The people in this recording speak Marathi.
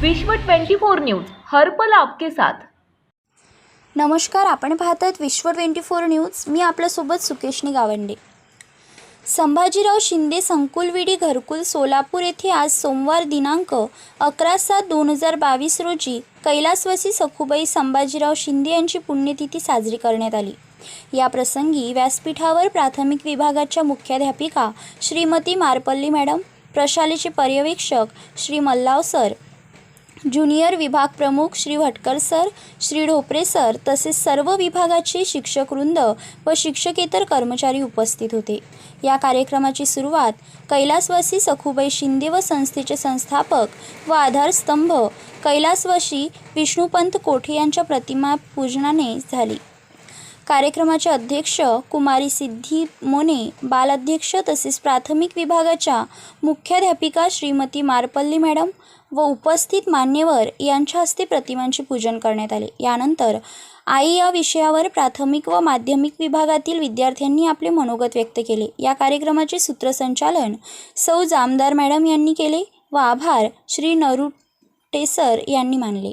विश्व 24 न्यूज हर्पल आपके साथ. नमस्कार आपण पाहतात विश्व ट्वेंटी फोर न्यूज. मी आपल्यासोबत सुकेशनी गावंडे. संभाजीराव शिंदे संकुलविडी घरकुल सोलापूर येथे आज सोमवार दिनांक अकरा सात दोन हजार बावीस रोजी कैलासवासी सखुबाई संभाजीराव शिंदे यांची पुण्यतिथी साजरी करण्यात आली. या प्रसंगी व्यासपीठावर प्राथमिक विभागाच्या मुख्याध्यापिका श्रीमती मारपल्ली मॅडम प्रशालेचे पर्यवेक्षक श्री मल्लाव सर ज्युनियर विभाग प्रमुख श्री भटकर सर श्री ढोपरे सर तसेच सर्व विभागाचे शिक्षकवृंद व शिक्षकेतर कर्मचारी उपस्थित होते. या कार्यक्रमाची सुरुवात कैलासवासी सखुबाई शिंदे व संस्थेचे संस्थापक व आधारस्तंभ कैलासवासी विष्णुपंत कोठे यांच्या प्रतिमा पूजनाने झाली. कार्यक्रमाचे अध्यक्ष कुमारी सिद्धी मोने बालाध्यक्ष तसेच प्राथमिक विभागाच्या मुख्याध्यापिका श्रीमती मारपल्ली मॅडम व उपस्थित मान्यवर यांच्या हस्ते प्रतिमांचे पूजन करण्यात आले. यानंतर आई या विषयावर प्राथमिक व माध्यमिक विभागातील विद्यार्थ्यांनी आपले मनोगत व्यक्त केले. या कार्यक्रमाचे सूत्रसंचालन सौ जामदार मॅडम यांनी केले व आभार श्री नरुटेसर यांनी मानले.